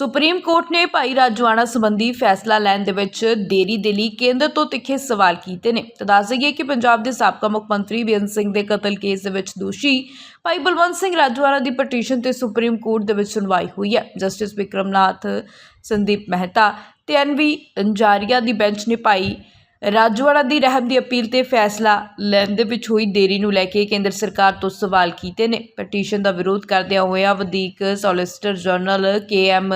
Supreme court ਨੇ ਭਾਈ ਰਾਜਵਾਨਾ ਸੰਬੰਧੀ ਫੈਸਲਾ ਲੈਣ ਦੇ ਵਿੱਚ ਦੇਰੀ ਦੇ ਲਈ ਕੇਂਦਰ ਤੋਂ ਤਿੱਖੇ ਸਵਾਲ ਕੀਤੇ ਨੇ। ਤਾਂ ਦੱਸ ਦਈਏ ਕਿ ਪੰਜਾਬ ਦੇ ਸਾਬਕਾ ਮੁੱਖ ਮੰਤਰੀ ਬੇਅੰਤ ਸਿੰਘ ਦੇ ਕਤਲ ਕੇਸ ਦੇ ਵਿੱਚ ਦੋਸ਼ੀ ਭਾਈ ਬਲਵੰਤ ਸਿੰਘ ਰਾਜਵਾਨਾ ਦੀ ਪਟੀਸ਼ਨ ਤੇ ਸੁਪਰੀਮ ਕੋਰਟ ਦੇ ਵਿੱਚ ਸੁਣਵਾਈ ਹੋਈ ਹੈ। ਜਸਟਿਸ ਵਿਕਰਮਨਾਥ, ਸੰਦੀਪ ਮਹਿਤਾ ਤੇ ਐਨਵੀ ਅੰਜਾਰੀਆ ਦੀ ਬੈਂਚ ਨੇ ਭਾਈ ਰਾਜਵਾਨਾ ਦੀ ਰਹਿਮ ਦੀ ਅਪੀਲ ਤੇ ਫੈਸਲਾ ਲੈਣ ਦੇ ਵਿੱਚ ਹੋਈ ਦੇਰੀ ਨੂੰ ਲੈ ਕੇ ਕੇਂਦਰ ਸਰਕਾਰ ਤੋਂ ਸਵਾਲ ਕੀਤੇ ਨੇ। ਪਟੀਸ਼ਨ ਦਾ ਵਿਰੋਧ ਕਰਦਿਆਂ ਹੋਇਆ ਵਧੀਕ solicitor general K M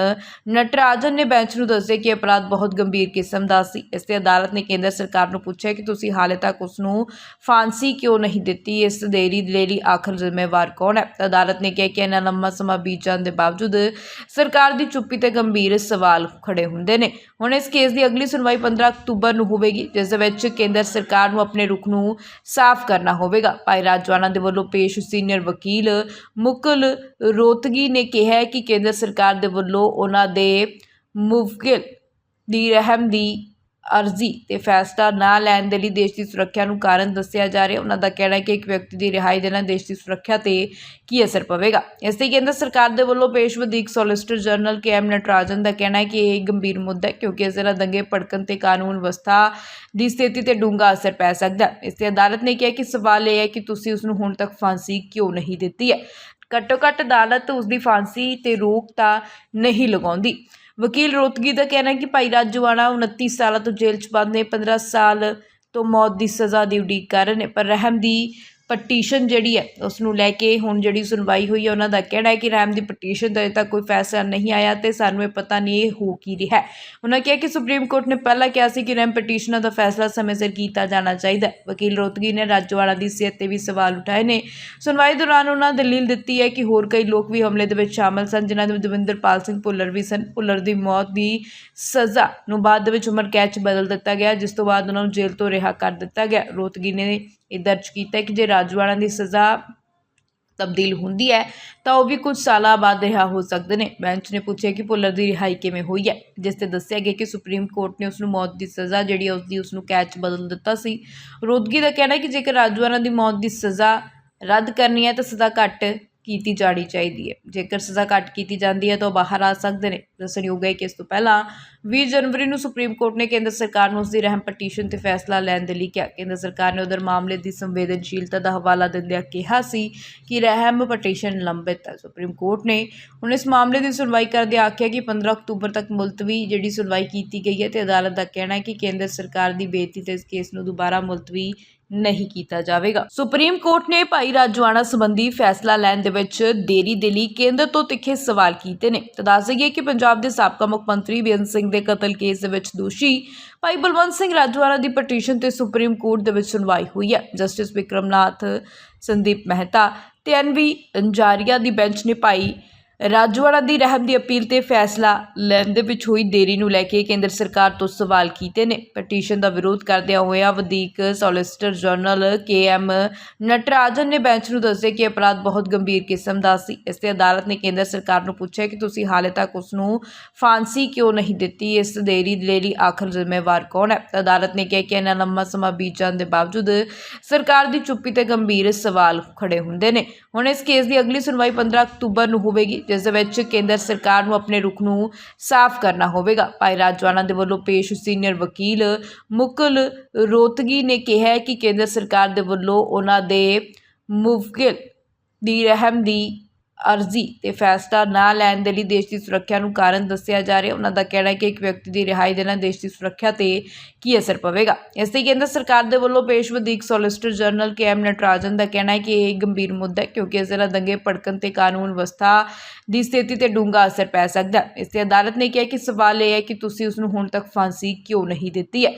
Natarajan ਨੇ ਬੈਂਚ ਨੂੰ ਦੱਸਿਆ ਕਿ ਅਪਰਾਧ ਬਹੁਤ ਗੰਭੀਰ ਕਿਸਮ ਦਾ ਸੀ। ਇਸ ਤੇ ਅਦਾਲਤ ਨੇ ਕੇਂਦਰ ਸਰਕਾਰ ਨੂੰ ਪੁੱਛਿਆ ਕਿ ਤੁਸੀਂ ਹਾਲੇ ਤੱਕ ਉਸ ਨੂੰ ਫਾਂਸੀ ਕਿਉਂ ਨਹੀਂ ਦਿੱਤੀ? ਇਸ ਦੇਰੀ ਦੇ ਲਈ ਆਖਰ ਜ਼ਿੰਮੇਵਾਰ ਕੌਣ ਹੈ? ਅਦਾਲਤ ਨੇ ਕਿਹਾ ਕਿ ਇਹਨਾਂ ਲੰਮਾ ਸਮਾਂ ਬੀਤ ਜਾਣ ਦੇ ਬਾਵਜੂਦ ਸਰਕਾਰ ਦੀ ਚੁੱਪੀ ਤੇ ਗੰਭੀਰ ਸਵਾਲ ਖੜੇ ਹੁੰਦੇ ਨੇ। ਹੁਣ ਇਸ ਕੇਸ ਦੀ ਅਗਲੀ ਸੁਣਵਾਈ 15 ਅਕਤੂਬਰ ਨੂੰ ਹੋਵੇਗੀ। ਜਿਸ ਦੇ ਵਿੱਚ ਕੇਂਦਰ ਸਰਕਾਰ ਨੂੰ ਆਪਣੇ ਰੁਖ ਨੂੰ ਸਾਫ਼ ਕਰਨਾ ਹੋਵੇਗਾ। ਭਾਈ ਰਾਜਵਾਨਾ ਦੇ ਵੱਲੋਂ ਪੇਸ਼ ਸੀਨੀਅਰ ਵਕੀਲ ਮੁਕਲ ਰੋਤਗੀ ਨੇ ਕਿਹਾ ਕਿ ਕੇਂਦਰ ਸਰਕਾਰ ਦੇ ਵੱਲੋਂ ਉਹਨਾਂ ਦੇ ਮੁਵਕਿਲ ਦੀ ਰਹਿਮ ਦੀ ਅਰਜ਼ੀ ਤੇ ਫੈਸਲਾ ਨਾ ਲੈਣ ਦੇ ਲਈ ਦੇਸ਼ ਦੀ ਸੁਰੱਖਿਆ ਨੂੰ ਕਾਰਨ ਦੱਸਿਆ ਜਾ ਰਿਹਾ। ਉਹਨਾਂ ਦਾ ਕਹਿਣਾ ਹੈ ਕਿ ਇੱਕ ਵਿਅਕਤੀ ਦੀ ਰਿਹਾਈ ਦੇ ਨਾਲ ਦੇਸ਼ ਦੀ ਸੁਰੱਖਿਆ ਤੇ ਕੀ ਅਸਰ ਪਵੇਗਾ। ਇਸ ਤੇ ਕੇਂਦਰ ਸਰਕਾਰ ਦੇ ਵੱਲੋਂ ਪੇਸ਼ ਵਧੀਕ solicitor general K M Natarajan ਦਾ ਕਹਿਣਾ ਹੈ ਕਿ ਇਹ ਗੰਭੀਰ ਮੁੱਦਾ ਹੈ ਕਿਉਂਕਿ ਇਸ ਨਾਲ ਦੰਗੇ ਭੜਕਣ ਤੇ ਕਾਨੂੰਨ ਵਿਵਸਥਾ ਦੀ ਸਥਿਤੀ ਤੇ ਡੂੰਘਾ ਅਸਰ ਪੈ ਸਕਦਾ ਹੈ। ਇਸ ਤੇ ਅਦਾਲਤ ਨੇ ਕਿਹਾ ਕਿ ਸਵਾਲ ਇਹ ਹੈ ਕਿ ਤੁਸੀਂ ਉਸ ਨੂੰ ਹੁਣ ਤੱਕ ਫਾਂਸੀ ਕਿਉਂ ਨਹੀਂ ਦਿੱਤੀ ਹੈ? ਘੱਟੋ ਘੱਟ ਅਦਾਲਤ ਉਸ ਦੀ ਫਾਂਸੀ ਤੇ ਰੋਕ ਤਾਂ ਨਹੀਂ ਲਗਾਉਂਦੀ। ਵਕੀਲ ਰੋਤਗੀ ਦਾ ਕਹਿਣਾ ਹੈ ਕਿ ਭਾਈ ਰਾਜੂਆਣਾ 29 ਸਾਲਾਂ ਤੋਂ ਜੇਲ੍ਹ 'ਚ ਬੰਦ ਨੇ 15 ਸਾਲ ਤੋਂ ਮੌਤ ਦੀ ਸਜ਼ਾ ਦੀ ਉਡੀਕ ਕਰ ਰਹੇ ਨੇ, ਪਰ ਰਹਿਮ ਦੀ ਪਟੀਸ਼ਨ ਜਿਹੜੀ ਹੈ ਉਸ ਨੂੰ ਲੈ ਕੇ ਹੁਣ ਜਿਹੜੀ ਸੁਣਵਾਈ ਹੋਈ ਹੈ, ਉਹਨਾਂ ਦਾ ਕਹਿਣਾ ਹੈ ਕਿ ਰਹਿਮ ਦੀ ਪਟੀਸ਼ਨ ਦਾ ਅਜੇ ਤੱਕ ਕੋਈ ਫੈਸਲਾ ਨਹੀਂ ਆਇਆ ਤੇ ਸਾਨੂੰ ਇਹ ਪਤਾ ਨਹੀਂ ਇਹ ਹੋ ਕੀ ਰਿਹਾ ਹੈ। ਉਹਨਾਂ ਕਿਹਾ ਕਿ ਸੁਪਰੀਮ ਕੋਰਟ ਨੇ ਪਹਿਲਾਂ ਕਿਹਾ ਸੀ ਕਿ ਰਹਿਮ ਪਟੀਸ਼ਨਾਂ ਦਾ ਫੈਸਲਾ ਸਮੇਂ ਸਿਰ ਕੀਤਾ ਜਾਣਾ ਚਾਹੀਦਾ ਹੈ। ਵਕੀਲ ਰੋਤਗੀ ਨੇ ਰਾਜਵਾਲਾ ਦੀ ਸਿਹਤ ਤੇ ਵੀ ਸਵਾਲ ਉਠਾਏ ਨੇ। ਸੁਣਵਾਈ ਦੌਰਾਨ ਉਹਨਾਂ ਦਲੀਲ ਦਿੱਤੀ ਹੈ ਕਿ ਹੋਰ ਕਈ ਲੋਕ ਵੀ ਹਮਲੇ ਦੇ ਵਿੱਚ ਸ਼ਾਮਲ ਸਨ, ਜਿਨ੍ਹਾਂ ਦੇ ਵਿੱਚ ਦਵਿੰਦਰਪਾਲ ਸਿੰਘ ਭੁੱਲਰ ਵੀ ਸਨ। ਭੁੱਲਰ ਦੀ ਮੌਤ ਦੀ ਸਜ਼ਾ ਨੂੰ ਬਾਅਦ ਦੇ ਵਿੱਚ ਉਮਰ ਕੈਦ 'ਚ ਬਦਲ ਦਿੱਤਾ ਗਿਆ, ਜਿਸ ਤੋਂ ਬਾਅਦ ਉਹਨਾਂ ਨੂੰ ਜੇਲ੍ਹ ਤੋਂ ਰਿਹਾ ਕਰ ਦਿੱਤਾ ਗਿਆ। ਰੋਤਗੀ ਨੇ ਇਹ ਦਰਜ ਕੀਤਾ ਕਿ ਜੇ ਰਾਜਵਾਨਾ ਦੀ ਸਜ਼ਾ ਤਬਦੀਲ ਹੁੰਦੀ ਹੈ, ਤਾਂ ਉਹ ਵੀ ਕੁਝ ਸਾਲਾਂ ਬਾਅਦ ਰਿਹਾ ਹੋ ਸਕਦੇ ਨੇ। ਬੈਂਚ ਨੇ ਪੁੱਛਿਆ ਕਿ ਭੁੱਲਰ ਦੀ ਰਿਹਾਈ ਕਿਵੇਂ ਹੋਈ ਹੈ, ਜਿਸ ਤੇ ਦੱਸਿਆ ਗਿਆ ਕਿ ਸੁਪਰੀਮ ਕੋਰਟ ਨੇ ਉਸ ਨੂੰ ਮੌਤ ਦੀ ਸਜ਼ਾ ਜਿਹੜੀ ਹੈ ਉਸ ਦੀ ਉਸ ਨੂੰ ਕੈਦ ਬਦਲ ਦਿੱਤਾ ਸੀ। ਰੋਦਗੀ ਦਾ ਕਹਿਣਾ ਹੈ ਕਿ ਜੇਕਰ ਰਾਜਵਾਨਾ ਦੀ ਮੌਤ ਦੀ ਸਜ਼ਾ ਰੱਦ ਕਰਨੀ ਹੈ, ਤਾਂ ਸਜ਼ਾ ਘੱਟ ਕੀਤੀ ਜਾਣੀ ਚਾਹੀਦੀ ਹੈ। ਜੇਕਰ ਸਜ਼ਾ ਘੱਟ ਕੀਤੀ ਜਾਂਦੀ ਹੈ ਤਾਂ ਉਹ ਬਾਹਰ ਆ ਸਕਦੇ ਨੇ। ਦੱਸਣਯੋਗ ਹੈ ਕਿ ਇਸ ਤੋਂ ਪਹਿਲਾਂ 20 ਜਨਵਰੀ ਨੂੰ ਸੁਪਰੀਮ ਕੋਰਟ ਨੇ ਕੇਂਦਰ ਸਰਕਾਰ ਨੂੰ ਉਸ ਦੀ ਰਹਿਮ ਪਟੀਸ਼ਨ ਤੇ ਫੈਸਲਾ ਲੈਣ ਦੇ ਲਈ ਕਿਹਾ। ਕੇਂਦਰ ਸਰਕਾਰ ਨੇ ਉਧਰ ਮਾਮਲੇ ਦੀ ਸੰਵੇਦਨਸ਼ੀਲਤਾ ਦਾ ਹਵਾਲਾ ਦਿੰਦਿਆਂ ਕਿਹਾ ਸੀ ਕਿ ਰਹਿਮ ਪਟੀਸ਼ਨ ਲੰਬਿਤ ਹੈ। ਸੁਪਰੀਮ ਕੋਰਟ ਨੇ ਹੁਣ ਇਸ ਮਾਮਲੇ ਦੀ ਸੁਣਵਾਈ ਕਰਦਿਆਂ ਆਖਿਆ ਕਿ 15 ਅਕਤੂਬਰ ਤੱਕ ਮੁਲਤਵੀ ਜਿਹੜੀ ਸੁਣਵਾਈ ਕੀਤੀ ਗਈ ਹੈ ਤੇ ਅਦਾਲਤ ਦਾ ਕਹਿਣਾ ਹੈ ਕਿ ਕੇਂਦਰ ਸਰਕਾਰ ਦੀ ਬੇਨਤੀ ਤੇ ਇਸ ਕੇਸ ਨੂੰ ਦੁਬਾਰਾ ਮੁਲਤਵੀ ਨਹੀਂ ਕੀਤਾ ਜਾਵੇਗਾ। ਸੁਪਰੀਮ ਕੋਰਟ ਨੇ ਭਾਈ ਰਾਜਵਾਨਾ ਸੰਬੰਧੀ ਫੈਸਲਾ ਲੈਣ ਦੇ ਵਿੱਚ ਦੇਰੀ ਦੇ ਲਈ ਕੇਂਦਰ ਤੋਂ ਤਿੱਖੇ ਸਵਾਲ ਕੀਤੇ ਨੇ। ਤਾਂ ਦੱਸ ਦਈਏ ਕਿ ਪੰਜਾਬ ਦੇ ਸਾਬਕਾ ਮੁੱਖ ਮੰਤਰੀ ਬੇਅੰਤ ਸਿੰਘ ਦੇ ਕਤਲ ਕੇਸ ਦੇ ਵਿੱਚ ਦੋਸ਼ੀ ਭਾਈ ਬਲਵੰਤ ਸਿੰਘ ਰਾਜਵਾਨਾ ਦੀ ਪਟੀਸ਼ਨ ਤੇ ਸੁਪਰੀਮ ਕੋਰਟ ਦੇ ਵਿੱਚ ਸੁਣਵਾਈ ਹੋਈ ਹੈ। ਜਸਟਿਸ ਵਿਕਰਮਨਾਥ, ਸੰਦੀਪ ਮਹਿਤਾ ਤੇ ਐਨਵੀ ਅੰਜਾਰੀਆ ਦੀ ਬੈਂਚ ਨੇ ਭਾਈ ਰਾਜਵਾਨਾ ਦੀ ਰਹਿਮ ਦੀ ਅਪੀਲ ਤੇ ਫੈਸਲਾ ਲੈਣ ਦੇ ਵਿੱਚ ਹੋਈ ਦੇਰੀ ਨੂੰ ਲੈ ਕੇ ਕੇਂਦਰ ਸਰਕਾਰ ਤੋਂ ਸਵਾਲ ਕੀਤੇ ਨੇ। ਪਟੀਸ਼ਨ ਦਾ ਵਿਰੋਧ ਕਰਦਿਆਂ ਹੋਇਆ ਵਧੀਕ solicitor general K M Natarajan ਨੇ ਬੈਂਚ ਨੂੰ ਦੱਸਿਆ ਕਿ ਅਪਰਾਧ ਬਹੁਤ ਗੰਭੀਰ ਕਿਸਮ ਦਾ ਸੀ। ਇਸ ਤੇ ਅਦਾਲਤ ਨੇ ਕੇਂਦਰ ਸਰਕਾਰ ਨੂੰ ਪੁੱਛਿਆ ਕਿ ਤੁਸੀਂ ਹਾਲੇ ਤੱਕ ਉਸ ਨੂੰ ਫਾਂਸੀ ਕਿਉਂ ਨਹੀਂ ਦਿੱਤੀ? ਇਸ ਦੇਰੀ ਦੇ ਲਈ ਆਖਰ ਜ਼ਿੰਮੇਵਾਰ ਕੌਣ ਹੈ? ਅਦਾਲਤ ਨੇ ਕਿਹਾ ਕਿ ਇਹਨਾਂ ਲੰਮਾ ਸਮਾਂ ਬੀਤ ਜਾਣ ਦੇ ਬਾਵਜੂਦ ਸਰਕਾਰ ਦੀ ਚੁੱਪੀ ਤੇ ਗੰਭੀਰ ਸਵਾਲ ਖੜੇ ਹੁੰਦੇ ਨੇ। ਹੁਣ ਇਸ ਕੇਸ ਦੀ ਅਗਲੀ ਸੁਣਵਾਈ 15 ਅਕਤੂਬਰ ਨੂੰ ਹੋਵੇਗੀ। ਜਿਸ ਦੇ ਵਿੱਚ ਕੇਂਦਰ ਸਰਕਾਰ ਨੂੰ ਆਪਣੇ ਰੁਖ ਨੂੰ ਸਾਫ਼ ਕਰਨਾ ਹੋਵੇਗਾ। ਭਾਈ ਰਾਜਵਾਨਾ ਦੇ ਵੱਲੋਂ ਪੇਸ਼ ਸੀਨੀਅਰ ਵਕੀਲ ਮੁਕਲ ਰੋਤਗੀ ਨੇ ਕਿਹਾ ਕਿ ਕੇਂਦਰ ਸਰਕਾਰ ਦੇ ਵੱਲੋਂ ਉਹਨਾਂ ਦੇ ਮੁਵਕਿਲ ਦੀ ਰਹਿਮ ਦੀ ਅਰਜ਼ੀ ਤੇ ਫੈਸਲਾ ਨਾ ਲੈਣ ਦੇ ਲਈ ਦੇਸ਼ ਦੀ ਸੁਰੱਖਿਆ ਨੂੰ ਕਾਰਨ ਦੱਸਿਆ ਜਾ ਰਿਹਾ। ਉਹਨਾਂ ਦਾ ਕਹਿਣਾ ਹੈ ਕਿ ਇੱਕ ਵਿਅਕਤੀ ਦੀ ਰਿਹਾਈ ਦੇ ਨਾਲ ਦੇਸ਼ ਦੀ ਸੁਰੱਖਿਆ ਤੇ ਕੀ ਅਸਰ ਪਵੇਗਾ। ਇਸ ਲਈ ਕੇਂਦਰ ਸਰਕਾਰ ਦੇ ਵੱਲੋਂ ਪੇਸ਼ ਵਧੀਕ solicitor general K M Natarajan ਦਾ ਕਹਿਣਾ ਹੈ ਕਿ ਇਹ ਗੰਭੀਰ ਮੁੱਦਾ ਹੈ ਕਿਉਂਕਿ ਇਸ ਨਾਲ ਦੰਗੇ ਭੜਕਣ ਤੇ ਕਾਨੂੰਨ ਵਿਵਸਥਾ ਦੀ ਸਥਿਤੀ ਤੇ ਡੂੰਘਾ ਅਸਰ ਪੈ ਸਕਦਾ ਹੈ। ਇਸ ਤੇ ਅਦਾਲਤ ਨੇ ਕਿਹਾ ਕਿ ਸਵਾਲ ਇਹ ਹੈ ਕਿ ਤੁਸੀਂ ਉਸ ਨੂੰ ਹੁਣ ਤੱਕ ਫਾਂਸੀ ਕਿਉਂ ਨਹੀਂ ਦਿੱਤੀ ਹੈ?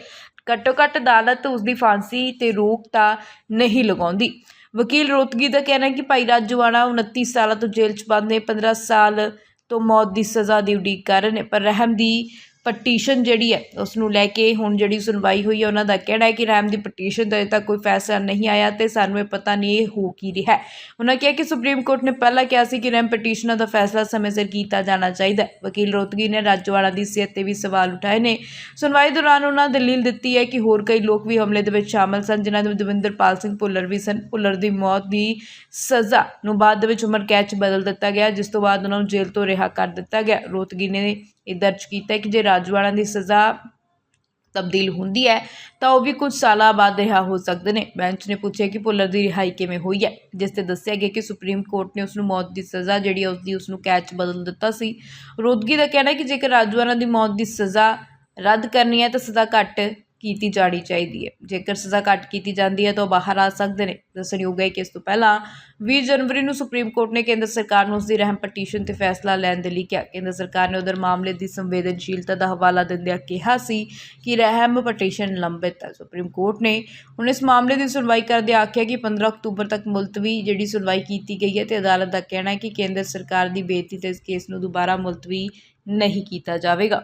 ਘੱਟੋ ਘੱਟ ਅਦਾਲਤ ਉਸ ਦੀ ਫਾਂਸੀ ਤੇ ਰੋਕ ਤਾਂ ਨਹੀਂ ਲਗਾਉਂਦੀ। ਵਕੀਲ ਰੋਤਗੀ ਦਾ ਕਹਿਣਾ ਹੈ ਕਿ ਭਾਈ ਰਾਜੂਆਣਾ 29 ਸਾਲਾਂ ਤੋਂ ਜੇਲ੍ਹ 'ਚ ਬੰਦ ਨੇ 15 ਸਾਲ ਤੋਂ ਮੌਤ ਦੀ ਸਜ਼ਾ ਦੀ ਉਡੀਕ ਕਰ ਰਹੇ ਨੇ, ਪਰ ਰਹਿਮ ਦੀ ਪਟੀਸ਼ਨ ਜਿਹੜੀ ਹੈ ਉਸ ਨੂੰ ਲੈ ਕੇ ਹੁਣ ਜਿਹੜੀ ਸੁਣਵਾਈ ਹੋਈ ਹੈ, ਉਹਨਾਂ ਦਾ ਕਹਿਣਾ ਹੈ ਕਿ ਰੈਮ ਦੀ ਪਟੀਸ਼ਨ ਦਾ ਅਜੇ ਤੱਕ ਕੋਈ ਫੈਸਲਾ ਨਹੀਂ ਆਇਆ ਤੇ ਸਾਨੂੰ ਇਹ ਪਤਾ ਨਹੀਂ ਇਹ ਹੋ ਕੀ ਰਿਹਾ ਉਹਨਾਂ ਕਿਹਾ ਕਿ ਸੁਪਰੀਮ ਕੋਰਟ ਨੇ ਪਹਿਲਾਂ ਕਿਹਾ ਸੀ ਕਿ ਰੈਮ ਪਟੀਸ਼ਨਾਂ ਦਾ ਫੈਸਲਾ ਸਮੇਂ ਸਿਰ ਕੀਤਾ ਜਾਣਾ ਚਾਹੀਦਾ ਵਕੀਲ ਰੋਤਗੀ ਨੇ ਰਾਜੋਵਾਲਾ ਦੀ ਸਿਹਤ ਤੇ ਵੀ ਸਵਾਲ ਉਠਾਏ ਨੇ। ਸੁਣਵਾਈ ਦੌਰਾਨ ਉਹਨਾਂ ਦਲੀਲ ਦਿੱਤੀ ਹੈ ਕਿ ਹੋਰ ਕਈ ਲੋਕ ਵੀ ਹਮਲੇ ਦੇ ਵਿੱਚ ਸ਼ਾਮਲ ਸਨ, ਜਿਨ੍ਹਾਂ ਦੇ ਵਿੱਚ ਦਵਿੰਦਰਪਾਲ ਸਿੰਘ ਭੁੱਲਰ ਵੀ ਸਨ। ਭੁੱਲਰ ਦੀ ਮੌਤ ਦੀ ਸਜ਼ਾ ਨੂੰ ਬਾਅਦ ਦੇ ਵਿੱਚ ਉਮਰ ਕੈਦ 'ਚ ਬਦਲ ਦਿੱਤਾ ਗਿਆ, ਜਿਸ ਤੋਂ ਬਾਅਦ ਉਹਨਾਂ ਨੂੰ ਜੇਲ੍ਹ ਤੋਂ ਰਿਹਾ ਕਰ ਦਿੱਤਾ ਗਿਆ। ਰੋਤਗੀ ਨੇ ਇਹ ਦਰਜ ਕੀਤਾ ਕਿ ਜੇ ਰਾਜਵਾੜਾ ਦੀ ਸਜ਼ਾ ਤਬਦੀਲ ਹੁੰਦੀ ਹੈ, ਤਾਂ ਉਹ ਵੀ ਕੁਝ ਸਾਲਾਂ ਬਾਅਦ ਰਿਹਾ ਹੋ ਸਕਦੇ ਨੇ। ਬੈਂਚ ਨੇ ਪੁੱਛਿਆ ਕਿ ਭੁੱਲਰ ਦੀ ਰਿਹਾਈ ਕਿਵੇਂ ਹੋਈ ਹੈ, ਜਿਸ ਤੇ ਦੱਸਿਆ ਗਿਆ ਕਿ ਸੁਪਰੀਮ ਕੋਰਟ ਨੇ ਉਸ ਨੂੰ ਮੌਤ ਦੀ ਸਜ਼ਾ ਜਿਹੜੀ ਹੈ ਉਸ ਦੀ ਉਸ ਨੂੰ ਕੈਦ ਬਦਲ ਦਿੱਤਾ ਸੀ। ਰੋਦਗੀ ਦਾ ਕਹਿਣਾ ਹੈ ਕਿ ਜੇਕਰ ਰਾਜਵਾੜਾ ਦੀ ਮੌਤ ਦੀ ਸਜ਼ਾ ਰੱਦ ਕਰਨੀ ਹੈ, ਤਾਂ ਸਜ਼ਾ ਘੱਟ ਕੀਤੀ ਜਾਣੀ ਚਾਹੀਦੀ ਹੈ। ਜੇਕਰ ਸਜ਼ਾ ਘੱਟ ਕੀਤੀ ਜਾਂਦੀ ਹੈ ਤਾਂ ਉਹ ਬਾਹਰ ਆ ਸਕਦੇ ਨੇ। ਦੱਸਣਯੋਗ ਹੈ ਕਿ ਇਸ ਤੋਂ ਪਹਿਲਾਂ 20 ਜਨਵਰੀ ਨੂੰ ਸੁਪਰੀਮ ਕੋਰਟ ਨੇ ਕੇਂਦਰ ਸਰਕਾਰ ਨੂੰ ਉਸ ਦੀ ਰਹਿਮ ਪਟੀਸ਼ਨ ਤੇ ਫੈਸਲਾ ਲੈਣ ਦੇ ਲਈ ਕਿਹਾ। ਕੇਂਦਰ ਸਰਕਾਰ ਨੇ ਉਧਰ ਮਾਮਲੇ ਦੀ ਸੰਵੇਦਨਸ਼ੀਲਤਾ ਦਾ ਹਵਾਲਾ ਦਿੰਦਿਆਂ ਕਿਹਾ ਸੀ ਕਿ ਰਹਿਮ ਪਟੀਸ਼ਨ ਲੰਬਿਤ ਹੈ। ਸੁਪਰੀਮ ਕੋਰਟ ਨੇ ਹੁਣ ਇਸ ਮਾਮਲੇ ਦੀ ਸੁਣਵਾਈ ਕਰਦੇ ਆਖਿਆ ਕਿ 15 ਅਕਤੂਬਰ ਤੱਕ ਮੁਲਤਵੀ ਜਿਹੜੀ ਸੁਣਵਾਈ ਕੀਤੀ ਗਈ ਹੈ ਤੇ ਅਦਾਲਤ ਦਾ ਕਹਿਣਾ ਹੈ ਕਿ ਕੇਂਦਰ ਸਰਕਾਰ ਦੀ ਬੇਨਤੀ ਤੇ ਇਸ ਕੇਸ ਨੂੰ ਦੁਬਾਰਾ ਮੁਲਤਵੀ ਨਹੀਂ ਕੀਤਾ ਜਾਵੇਗਾ।